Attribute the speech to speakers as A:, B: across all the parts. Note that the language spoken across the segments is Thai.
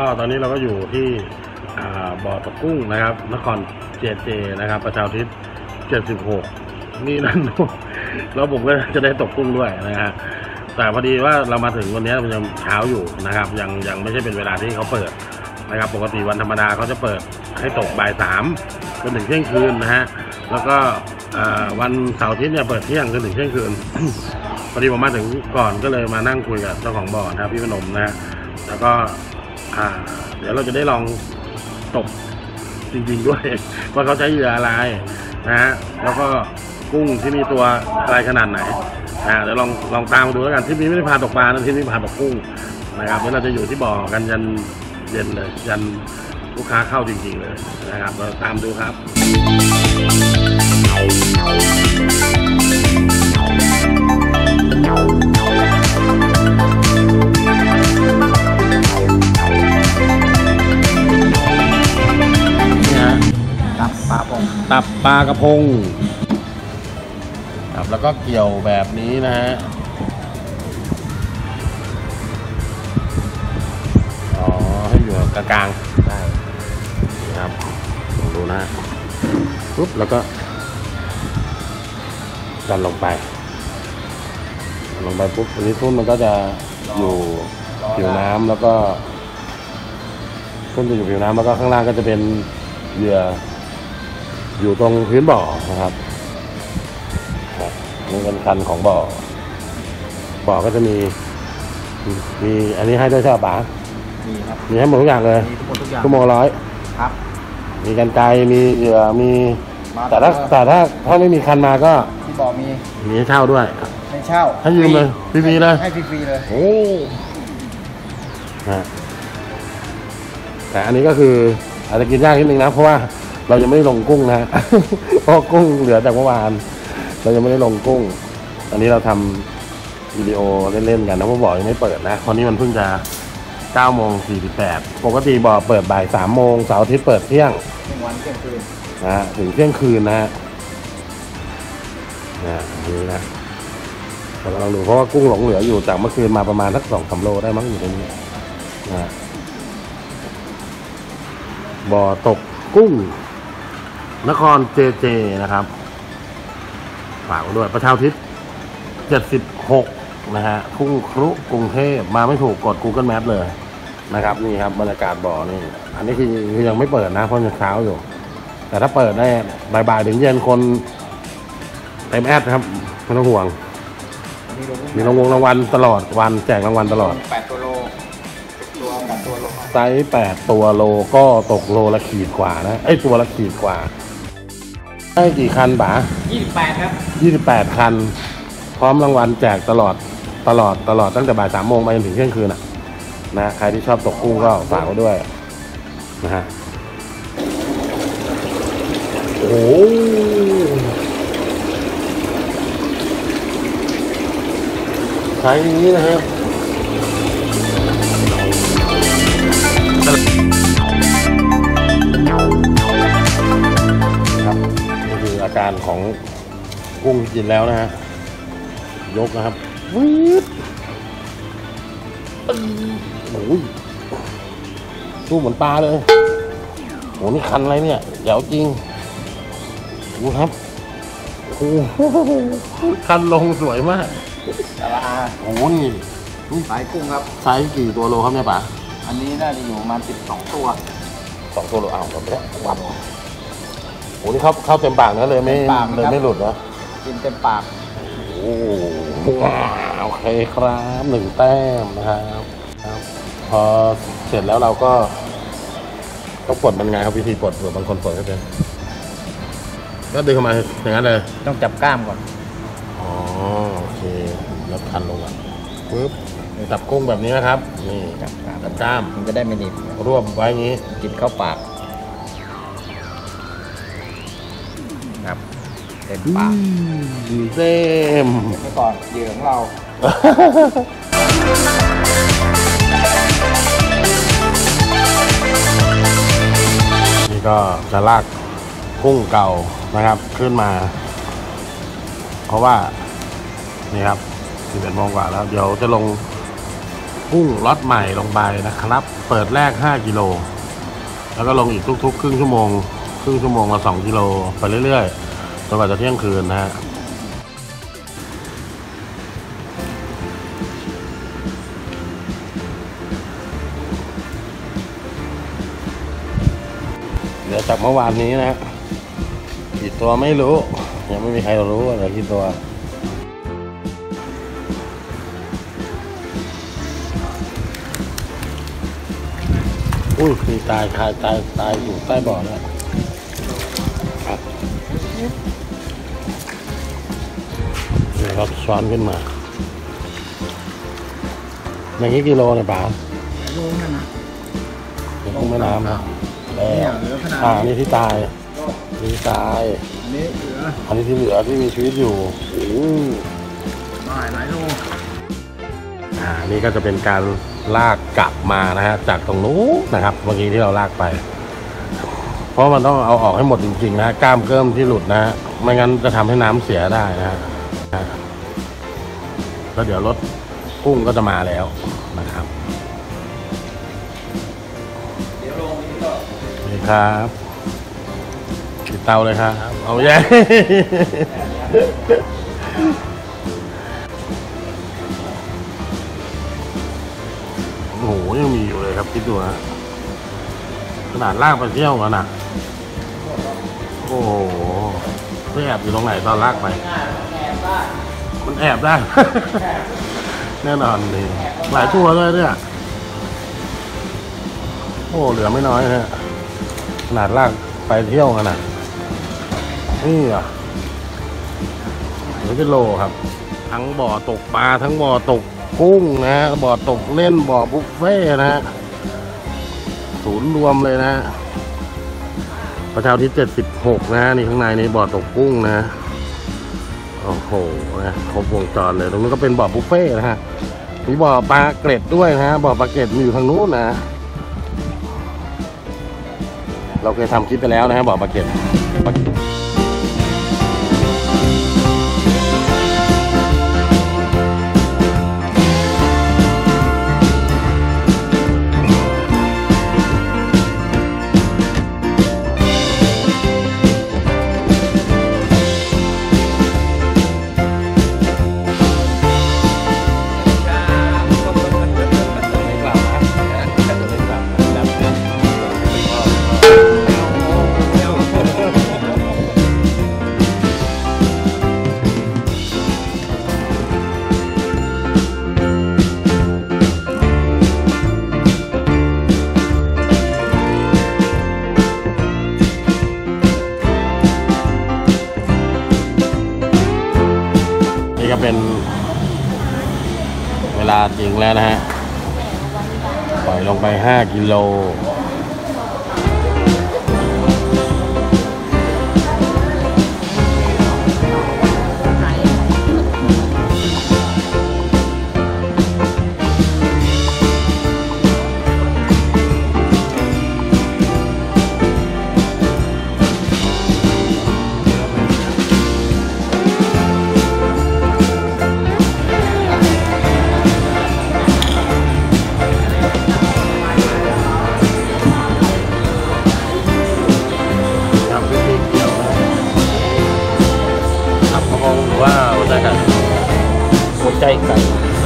A: ก็ตอนนี้เราก็อยู่ที่บ่อตกกุ้งนะครับ นครเจเจนะครับ ประชาธิปเจ็ดสิบหกนี่นั่นแล้วผมก็จะได้ตกกุ้งด้วยนะฮะแต่พอดีว่าเรามาถึงวันนี้มันยังเช้าอยู่นะครับ ยังยังไม่ใช่เป็นเวลาที่เขาเปิดนะครับ ปกติวันธรรมดาเขาจะเปิดให้ตกบ่ายสามจนถึงเที่ยงคืนนะฮะแล้วก็วันเสาร์อาทิตย์เนี่ยเปิดเที่ยงจนถึงเที่ยงคืนพอดีผมมาถึงก่อนก็เลยมานั่งคุยกับเจ้าของบ่อนะครับพี่พนมนะฮะแล้วก็ อ่า เดี๋ยวเราจะได้ลองตกจริงๆด้วยว่าเขาใช้เหยื่ออะไรนะฮะแล้วก็กุ้งที่มีตัวอะไรขนาดไหนอ่าเดี๋ยวลองลองตามมาดูแล้วกันที่นี้ไม่ได้พาตกปลานะที่นี้พาตกกุ้งนะครับเดี๋ยวเราจะอยู่ที่บ่อกันยันเย็นเลย ยันลูกค้าเข้าจริงๆเลยนะครับเราตามดูครับากระพงครับแล้วก็เกี่ยวแบบนี้นะฮะอ๋อให้อยู่กลาง
B: ได้
A: ครับลองดูนะปุ๊บแล้วก็ดันลงไป ลงไปปุ๊บอันนี้ทุ่นมันก็จะอยู่ผิวน้ำแล้วก็ทุ่นจะอยู่ผิวน้ำแล้วก็ข้างล่างก็จะเป็นเหยื่อ อยู่ตรงพื้นบ่อนะครับครับนี่เป็นคันของบ่อ บ่อก็จะมี มีอันนี้ให้ด้วยใช่ไหมป๋า
B: มีครับ
A: มีให้หมดทุกอย่างเลย
B: มีทุกคนทุกอย่าง
A: ชั่วโมงละร้อย
B: ครับ
A: มีกันไกรมีเหยื่อมี
B: มา
A: แต่ถ้าแต่ถ้าถ้าไม่มีคันมาก็
B: ที่บอกมี
A: มีให้เช่าด้วย
B: ให้เช่า
A: ให้ยืมเลยฟรีๆเลย
B: ให้ฟรีๆเลย
A: โอ้ฮะแต่อันนี้ก็คืออาจจะกินยากนิดนึงนะเพราะว่า เรายังไม่ได้ลงกุ้งนะ เพราะกุ้งเหลือจากเมื่อวาน เรายังไม่ได้ลงกุ้ง อันนี้เราทำวิดีโอเล่นๆกันนะเพราะบ่อยังไม่เปิดนะตอนนี้มันเพิ่งจะ9โมง48ปกติบ่อเปิดบ่าย3โมงเสาร์อาทิตย์เปิดเที่ยง
B: หนึ่งวันเที่ยงคืน
A: นะถึงเที่ยงคืนนะฮะนะนี่นะเราลองดูเพราะว่ากุ้งหลงเหลืออยู่จากเมื่อคืนมาประมาณสักสองสาโลได้มั้งอยู่ในนี้นะบ่อตกกุ้ง นครเจเจนะครับฝากไว้ด้วยประชาทิศเจ็ดสิบหกนะฮะทุ่งครุกรุงเทพมาไม่ถูกกด Google Map เลยนะครับ นี่ครับบรรยากาศบ่อนี่ อันนี้คือคือยังไม่เปิดนะ เพราะยังเช้าอยู่ แต่ถ้าเปิดได้บ่ายๆถึงเย็นคนเต็มแอดครับไม่ต้องห่วง
B: มีลง
A: มีรางวงรางวัลตลอดวันแจกรางวัลตลอด
B: แปดตัวโลตัวกับตัวโล
A: ไซส์แปดตัวโลก็ตกโลละขีดกว่านะไอ้ยตัวละขีดกว่า ได้กี่คันป๋า
B: ยี่สิบแปดครับ
A: ยี่สิบแปดคัน พร้อมรางวัลแจกตลอดตลอดตลอดตั้งแต่บ่ายสามโมงไปจนถึงเที่ยงคืนอะนะใครที่ชอบตกกุ้งก็ฝากไว้ด้วยนะฮะโอ้โหใช้อย่างนี้นะฮะครับ การของกุ้งที่กินแล้วนะฮะ ยกนะครับวิบตึ้งโอ้ยสู้เหมือนปลาเลยโหนี่คันอะไรเนี่ยเดี๋ยวจริง ดูครับโอ้โหคันลงสวยมาก
B: ตลา
A: โอ้โหนี่นี่
B: สายกุ้งครับ
A: ไซส์กี่ตัวโลครับเนี่ยป๋า
B: อันนี้น่าจะอยู่ประมาณสิบสองตัว
A: สองตัวโลอ้าวผมแล้ววับ โอ้นี่เข้าเข้าเต็มปากนะเลยไม่
B: เต็มปาก
A: เลย
B: ครับ
A: ไม่หลุดนะ
B: กินเต็มปาก
A: โอ้ว้าวโอเคครับหนึ่งแต้มนะครับครับ พอเสร็จแล้วเราก็ต้องปลดมันไงครับวิธีปลดเผื่อบางคนปลดไม่เป็นก็ดึงเข้ามาอย่างนั้นเลย
B: ต้องจับกล้ามก่อน
A: อ๋อโอเคแล้วพันลงอะปึ๊บจับกุ้งแบบนี้นะครับ นี่
B: จับกล้าม
A: จับกล้าม
B: มันจะได้ไม่หนีบ
A: รวบไว้อย่างนี้
B: กินเข้าปาก ปาก
A: อืมเต็ม
B: เก็บไว้ก่อนเหยื่อของเรา
A: นี่ก็จะลากกุ้งเก่านะครับ ขึ้นมา เพราะว่า นี่ครับสิบเอ็ดโมงกว่าแล้ว เดี๋ยวจะลงกุ้งล็อตใหม่ลงไปนะครับ เปิดแรก 5 กิโล แล้วก็ลงอีกทุก ๆ ครึ่งชั่วโมง ครึ่งชั่วโมงละ2กิโลไปเรื่อย ๆ จนกว่าจะเที่ยงคืนนะฮะเหลือจากเมื่อวานนี้นะกี่ตัวไม่รู้ ยังไม่มีใครรู้ว่าเหลือกี่ตัวอุ้ยมีตายคายตายตายอยู่ใต้บ่อแล้ว นี่ครับช้อนขึ้นมา อย่างนี้กิโลเนี่ยป๋า
C: รู้นั่นนะ
A: เดี๋ยวต้องแม่น้ำนะแล้
C: เนี่ยวเหลือขนาด
A: อ่า
C: นี้
A: นี่ที่ตายนี่ที่ตาย
C: อันนี้เหลือ
A: อันนี้ที่เหลือที่มีชีวิตอยู่โอ้โห
C: บ่ายหลายโล
A: อ่านี่ก็จะเป็นการลากกลับมานะฮะจากตรงนู้นนะครับ เมื่อกี้ที่เราลากไป เพราะมันต้องเอาออกให้หมดจริงๆนะฮะกล้ามเกลิ้มที่หลุดนะฮะไม่งั้นจะทำให้น้ำเสียได้นะฮะอ่า แล้วเดี๋ยวรถกุ้งก็จะมาแล้วนะครับนี่ครับติดเตาเลยครับ เอาแย่โอ้โหยังมีอยู่เลยครับคิดดูนะขนาดลากไปเที่ยวกันนะโอ้โหไปแอบอยู่ตรงไหนตอนลากไป มันแอบได้ แน่นอนเลยหลายตัวเลยเนี่ย โอ้เหลือไม่น้อยฮะขนาดลากไปเที่ยวกันนะนี่อะเหลือเป็นโลครับ ทั้งบ่อตกปลาทั้งบ่อตกกุ้งนะบ่อตกเล่นบ่อบุฟเฟ่นะฮะศูนย์รวมเลยนะ ประชาธิปเจ็ดสิบหกนะฮะนี่ข้างในนี่บ่อตกกุ้งนะ โอ้โหนะครบวงจรเลยตรงนู้นก็เป็นบ่อบุฟเฟ่นะฮะมีบ่อปลาเกล็ดด้วยนะฮะบ่อปลาเกล็ดมีอยู่ทางนู้นนะเราเคยทำคลิปไปแล้วนะฮะบ่อปลาเกล็ดปลานี่ แล้วนะฮะ ปล่อยลงไป 5 กิโล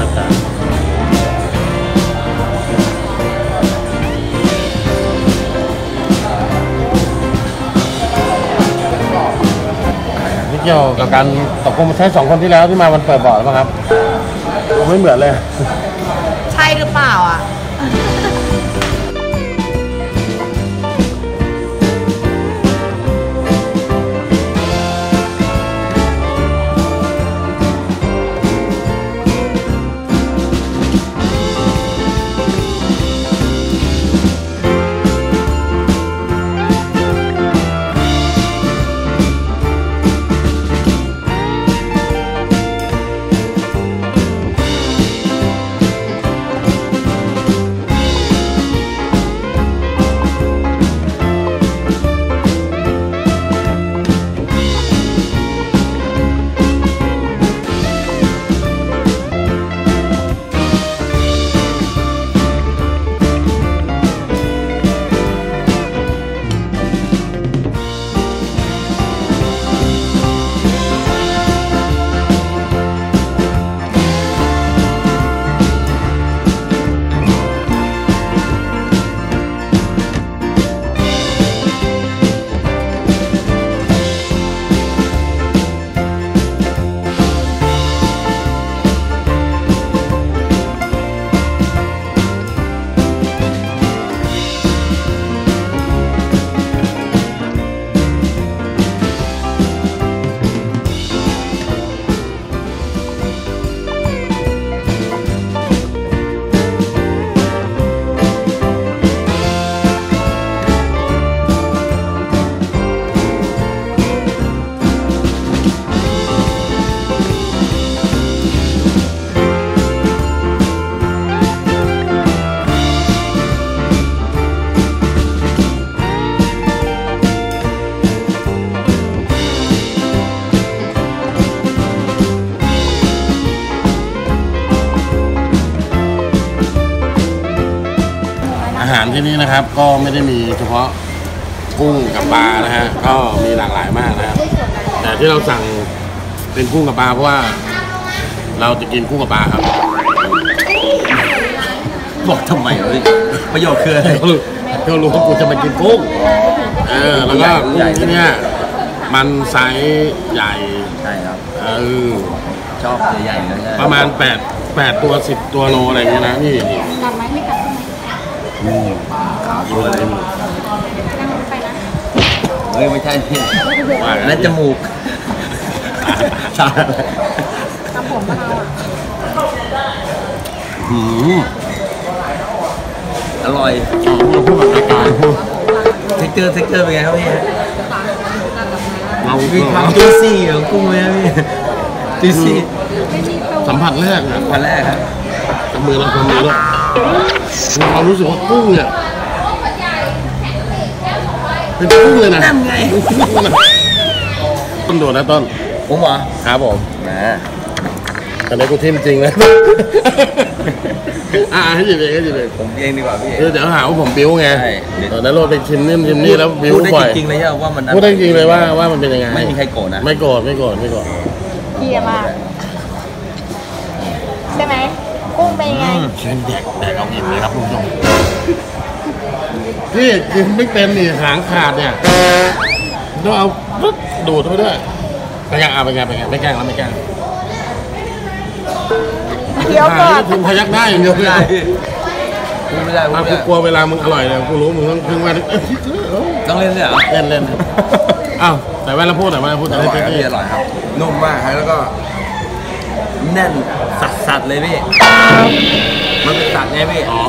A: นะครับนี่เกี่ยวกับการตกลงใช้สองคนที่แล้วที่มาวันเปิดบ่อหรือเปล่าครับ ไม่เหมือนเลย
D: ใช่หรือเปล่าอะ
A: นี่นะครับ ก็ไม่ได้มีเฉพาะกุ้งกับปลานะฮะก็มีหลากหลายมากนะครับแต่ที่เราสั่งเป็นกุ้งกับปลาเพราะว่า เราจะกินกุ้งกับปลาครับ
B: บอกทำไมวะพี่ประโยชน์คืออะไร
A: เขารู้เขารู้ว่ากูจะมากินกุ้งเออแล้วก็
B: ใหญ่
A: กุ้งที่เนี่ยมันไซส์ใหญ่
B: ใช่ครับ
A: เออ
B: ชอบใหญ่ๆนะใช่
A: ประมาณ8 8ตัว 10 ตัวโลอะไรอย่างเงี้ยนะนี่นี่
E: กลับไหมไม่กลับใช่ไหม
A: อืมขาวตัวอะไรนี่
E: นั่งรถไปนะ
B: เฮ้ยไม่ใช่พี่
A: ว่า
B: อันนั่นจมูกใช่
E: ทำผมมาเอาอะ
A: หืม
B: อร่อย
A: เราพูดแบบรายการ
B: เทคเจอร์เทคเจอร์เป็นไงครับพี่
A: เรา
B: มีความจูซี่ของกุ้งไหมครับพี่จูซี่
A: สัมผัสแรกนะ
B: วันแรกครับ
A: กับมือเราคนมือด้วยมีความรู้สึกว่ากุ้งเนี่ย เป็นกุ้งเลยนะ
B: นั่นไง
A: เป็นกุ้งเลยนะต้นโดดนะต้น
B: ผมเหรอ
A: ครับผม
B: นะ
A: ตอนนี้กูทิมจริงเลยอ่าให้หยิบเองให้หยิบเอง
B: ผมเองดีกว่าพี่
A: เออเดี๋ยวหาว่าผมบิ้วไง
B: ใช่เดี๋ยว
A: ตอนนั้นโรดไปชิมนี่ชิมนี่แล้วบิ้ว
B: พูดได้
A: บ่อย
B: จริงๆเลยใช่ไหมว่ามัน
A: พูดได้จริงเลยว่าว่ามันเป็นยังไง
B: ไม่มีใครโกรธนะ
A: ไม่โกรธไม่โกรธไม่โกรธ
E: เพียมากใช่ไหมกุ้งเป็นยังไง
A: เชิญแดกแดกเอาอิ่มเลยครับคุณผู้ชม พี่กินไม่เป็นนี่หางขาดเนี่ยต้องเอาปึ๊บดูดเข้าไปด้วยเป็นไงอะเป็นไงเป็นไงไม่แกล้งแล้วไม่แกล้ง
E: เดี๋ยวก่อน
A: คุณพยักหน้าอย่างเดียว
B: ไม่
A: เลย
B: ได้พี่พูดไม่ได้พูด
A: มา
B: ไม่
A: กู
B: ได้
A: กลัวเวลามึงอร่อยเนี่ยกูรู้มึงต้องพึ่งมาเอ้ย
B: ต้องเล่นเลยเหรอ
A: เล่นเล่นอ้าวแต่เวลาพูดแต่เวลาพูดแต่
B: อ
A: เล่
B: ร่อย
A: น
B: ครับ
A: เท่
B: พี่อร่อยครับนุ่มมากครับแล้วก็แน่นสัดๆเลยพี่มันเป็นสัดไงพี่
A: อ๋อ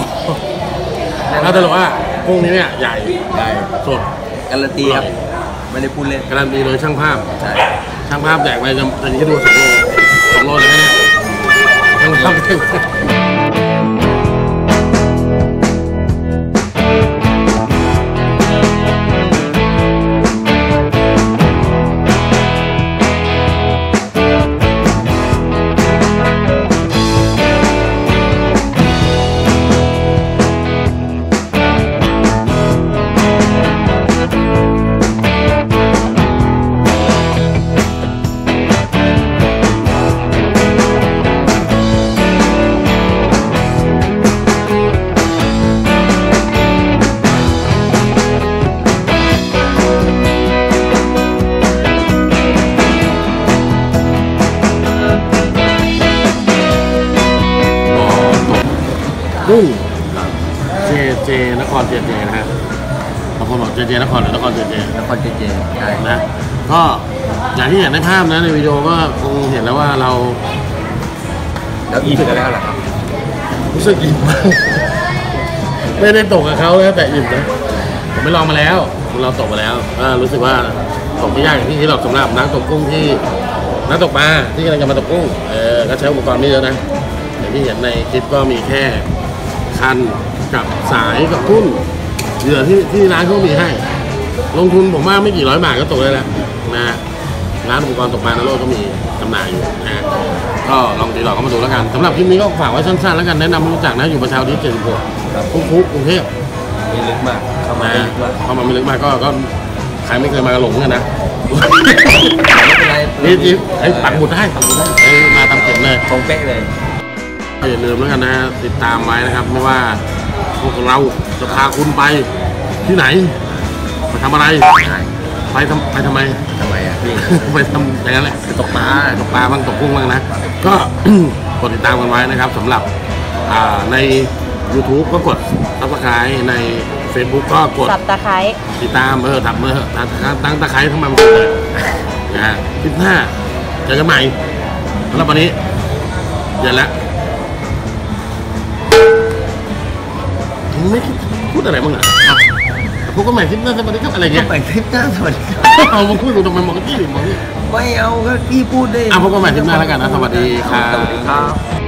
A: แล้วตลกว่า กุ้งนี้เนี่ยใหญ่
B: ใหญ่
A: สด
B: การันตีครับ ไม่ได้พูดเล่น
A: การันตีโดยช่างภาพ
B: ใช่
A: ช่างภาพแจกไปจะจะนี้ดูสองโลสองโลเลยนะเนี่ยช่างภาพ รเจเจนะฮะบางคนบอกเจเจนครหรือนครเจเจ
B: นครเจเจใช่
A: นะ ก็อย่างที่เห็นในภาพนะในวิดีโอก็คงเห็นแล้วว่าเรา
B: แล้วอิ่มกันแล้วเหรอครับ
A: รู้สึกอิ่มมากไม่ได้ตกกับเขานะแต่อิ่มนะผมไปลองมาแล้วเราตกมาแล้วก็รู้สึกว่าตกไม่ยากอย่างที่คิดหรอกสำหรับนักตกกุ้งที่นักตกปลาที่กำลังจะมาตกกุ้งเออก็ใช้อุปกรณ์ไม่เยอะนะอย่างที่เห็นในคลิปก็มีแค่คัน กับสายกับทุ่นเหยื่อที่ที่ร้านเขามีให้ ลงทุนผมว่าไม่กี่ร้อยบาทก็ตกได้แล้วนะฮะร้านอุปกรณ์ตกปลานาโรดก็มีจำหน่ายอยู่นะฮะก็ลองติดต่อเข้ามาดูแล้วกันสำหรับคลิปนี้ก็ฝากไว้สั้นๆแล้วกันแนะนำให้รู้จักนะอยู่ประชาธิปไตย76คุ้งคุกกรุงเทพ
B: ไม่ลึกมากเข้ามา
A: นะ
B: ไม่ลึกมาก
A: เข้ามาไม่ลึกมากก็ก็ใครไม่เคยมาก็หลงกันนะ
B: ไม่เป็นไร
A: นี่จีไอ้ปักหมุดได้ปักหมุดได้ไอ้มาตามเข็มเลย
B: ตรงเป๊ะเลย
A: อย่าลืมแล้วกันนะฮะติดตามไว้นะครับไม่ว่า พวกเราจะพาคุณไปที่ไหนไปทำอะไรไปทำไปทำไม
B: ทำไมอะพี่
A: ไปทำอย่างนั้นแหละ
B: ตกปลา
A: ตกปลาบ้างตกกุ้งบ้างนะ ก็ กดติดตามกันไว้นะครับสำหรับอ่าใน YouTube ก็กด subscribe ใน Facebook ก็กด
E: สับตะไคร้
A: ติดตามเออทำเออตั้งตั้งตะไคร้ทั้งมันหมดเลยนะฮะคลิปหน้าเจอกันใหม่สำหรับวันนี้เย็นแล้ว ไม่คิดพูดอะไรบ้างอะอะพบกันใหม่คลิปหน้าสวัสดีครับอะไร
B: ก็
A: เงี้ย
B: ไปคลิปหน้าสวัสดีครับ
A: เอามาพูดกูทำไมมองที่หรือมองที่
B: ไม่เอาก็พี่พูดได้
A: อะพบกันใหม่คลิปหน้าแล้วกันนะสวัสดีครับ
B: สวัสดีครับ